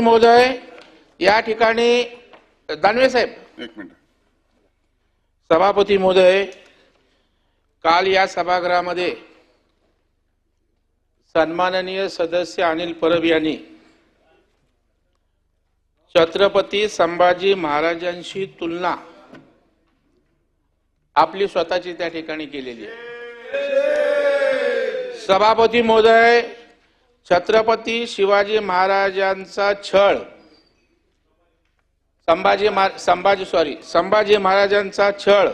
महोदय या ठिकाणी दानवे साहेब. एक मिनिट. सभापती महोदय काल या सभागृहामध्ये सन्माननीय सदस्य अनिल परब यांनी छत्रपती संभाजी महाराजांशी तुलना आपली स्वतःची त्या ठिकाणी केलेली आहे. सभापती महोदय छत्रपती शिवाजी महाराजांचा छळ. संभाजी संभाजी सॉरी संभाजी महाराजांचा छळ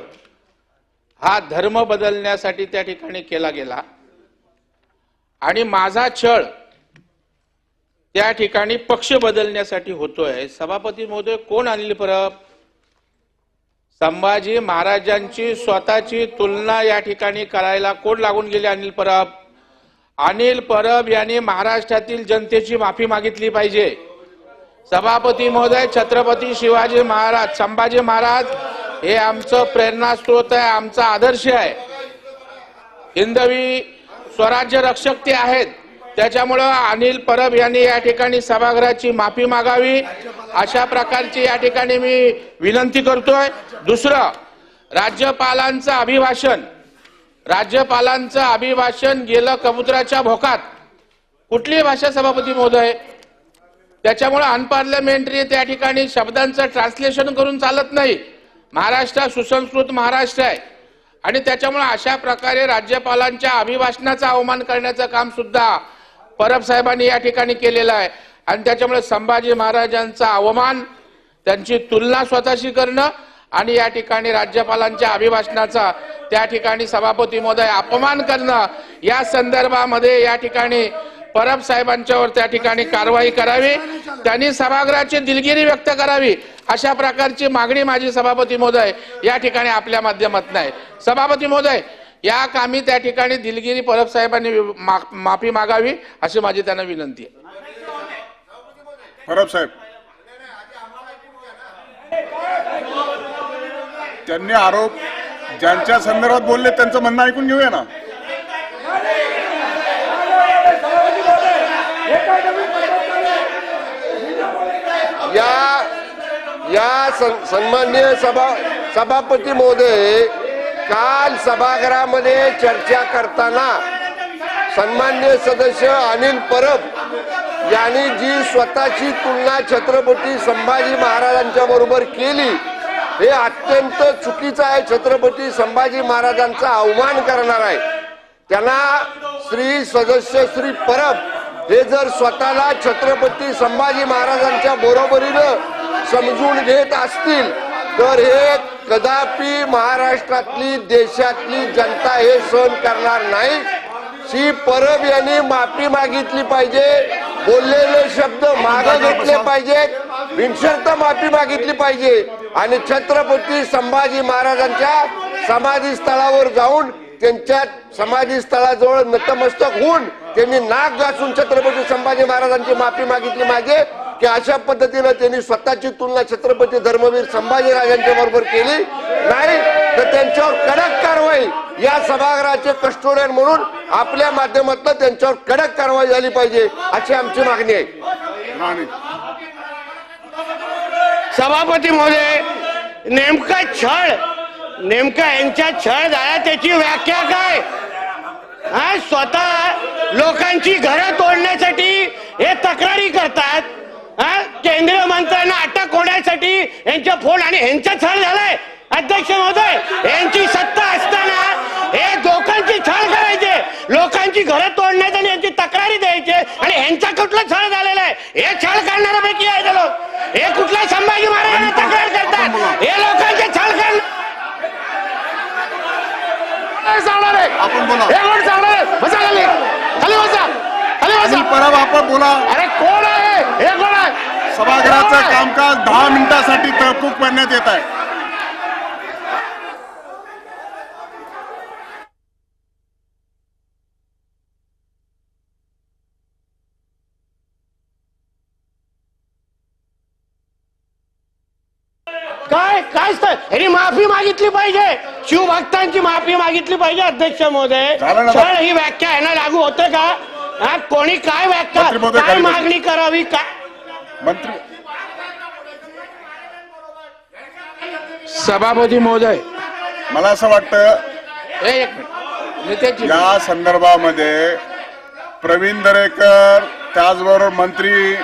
हा धर्म बदलण्यासाठी त्या ठिकाणी केला गेला. आणि माझा छळ त्या ठिकाणी पक्ष बदलण्यासाठी होतोय. सभापती महोदय कोण अनिल परब? संभाजी महाराजांची स्वतःची तुलना या ठिकाणी करायला कोण लागून गेले अनिल परब? अनिल परब यांनी महाराष्ट्रातील जनतेची माफी मागितली पाहिजे. सभापती महोदय छत्रपती शिवाजी महाराज संभाजी महाराज हे आमचं प्रेरणास्त्रोत आहे आमचा आदर्श आहे. हिंदवी स्वराज्य रक्षक ते आहेत. त्याच्यामुळं अनिल परब यांनी या ठिकाणी सभागृहाची माफी मागावी. अशा प्रकारची या ठिकाणी मी विनंती करतोय. दुसरं राज्यपालांचं अभिभाषण. राज्यपालांचं अभिभाषण गेलं कबुतराच्या भोकात. कुठली भाषा सभापती महोदय? त्याच्यामुळे अनपार्लमेंटरी त्या ठिकाणी शब्दांचं ट्रान्सलेशन करून चालत नाही. महाराष्ट्र सुसंस्कृत महाराष्ट्र आहे. आणि त्याच्यामुळे अशा प्रकारे राज्यपालांच्या अभिभाषणाचा अवमान करण्याचं काम सुद्धा परब साहेबांनी या ठिकाणी केलेलं आहे. आणि त्याच्यामुळे संभाजी महाराजांचा अवमान त्यांची तुलना स्वतःशी करणं आणि या ठिकाणी राज्यपालांच्या अभिभाषणाचा त्या ठिकाणी सभापती महोदय अपमान करणं या संदर्भामध्ये या ठिकाणी परब साहेबांच्यावर त्या ठिकाणी कारवाई करावी त्यांनी सभागृहाची दिलगिरी व्यक्त करावी अशा प्रकारची मागणी माझी सभापती महोदय या ठिकाणी आपल्या माध्यमातून आहे सभापती महोदय या कामी त्या ठिकाणी दिलगिरी परब साहेबांनी मा- माफी मागावी अशी माझी त्यांना विनंती आहे. परब साहेब. त्यांनी आरोप ज्यांच्या संदर्भात बोलले त्यांचं म्हणणं ऐकून घेऊया ना. या या सन- सन्माननीय सभा सभापती महोदय काल सभागृहामध्ये चर्चा करताना सन्मान्य सदस्य अनिल परब यांनी जी स्वतःची तुलना छत्रपती संभाजी महाराजांच्या बरोबर केली हे अत्यंत चुकीचं आहे. छत्रपती संभाजी महाराजांचा अवमान करणार आहे. त्यांना श्री सदस्य श्री परब हे जर स्वतःला छत्रपती संभाजी महाराजांच्या बरोबरीनं समजून घेत असतील तर हे कदापि महाराष्ट्रातली देशातली जनता हे सहन करणार नाही. श्री परब यांनी माफी मागितली पाहिजे बोललेले शब्द मागे घेतले पाहिजेत. बिनशर्त माफी मागितली पाहिजे. आणि छत्रपती संभाजी महाराजांच्या समाधी स्थळावर जाऊन त्यांच्या समाधी स्थळाजवळ नतमस्तक होऊन त्यांनी नाक घासून छत्रपती संभाजी महाराजांची माफी मागितली मागे की अशा पद्धतीनं त्यांनी स्वतःची तुलना छत्रपती धर्मवीर संभाजी राजांच्या बरोबर केली. नाही तर त्यांच्यावर कडक कारवाई या सभागृहाचे कस्टोडियन म्हणून आपल्या माध्यमातून त्यांच्यावर कडक कारवाई झाली पाहिजे अशी आमची मागणी आहे. सभापती महोदय नेमका छळ नेमका यांच्या छळ झाला त्याची व्याख्या काय? हा स्वतः लोकांची घरं तोडण्यासाठी हे तक्रारी करतात. हा केंद्रीय मंत्र्यांना अटक होण्यासाठी यांच्या फोन आणि यांचा छळ झालाय. अध्यक्ष महोदय यांची सत्ता असताना हे लोकांची छळ करायचे. लोकांची घरं तोडण्यात आणि यांची तक्रारी द्यायचे. आणि यांचा कुठला छळ झालेला आहे? हे छळ करणाऱ्यापैकी आहे ते लोक हे कुठल्या संभाजी महाराजांना तक्रार करतात हे लोकांचे छळ करणार काय सांगणार आहे? आपण बोला. हे कोण सांगणार आहे? बसा खाली. खाली बसा. खाली बसा. परब आपण बोला. अरे कोण आहे? हे कोण आहे? सभागृहाचं कामकाज दहा मिनिटासाठी तहकूब करण्यात येत आहे. काय काय ह्यांनी माफी मागितली पाहिजे. शिवभक्तांची माफी मागितली पाहिजे अध्यक्ष महोदय. ना? छळ ही व्याख्या यांना लागू होते का? हा कोणी काय व्याख्या मंत्री महोदय, काय खाली बसा. मागणी करावी काय? मंत्री सभापती महोदय. मला असं वाटतं हे एक मिनिट. नितेशजी या संदर्भामध्ये प्रवीण दरेकर त्याचबरोबर मंत्री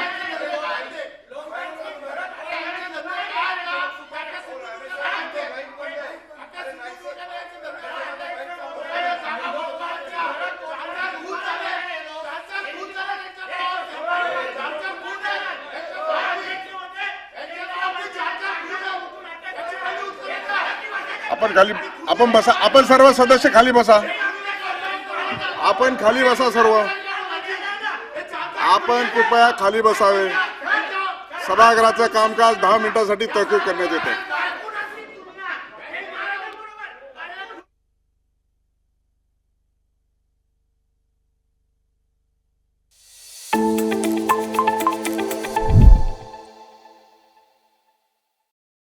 आपण खाली आपण बसा आपण सर्व सदस्य खाली बसा. आपण खाली बसा सर्व. आपण कृपया खाली बसावे. सभागृहाचं कामकाज दहा मिनिटासाठी तहकूब करण्यात येते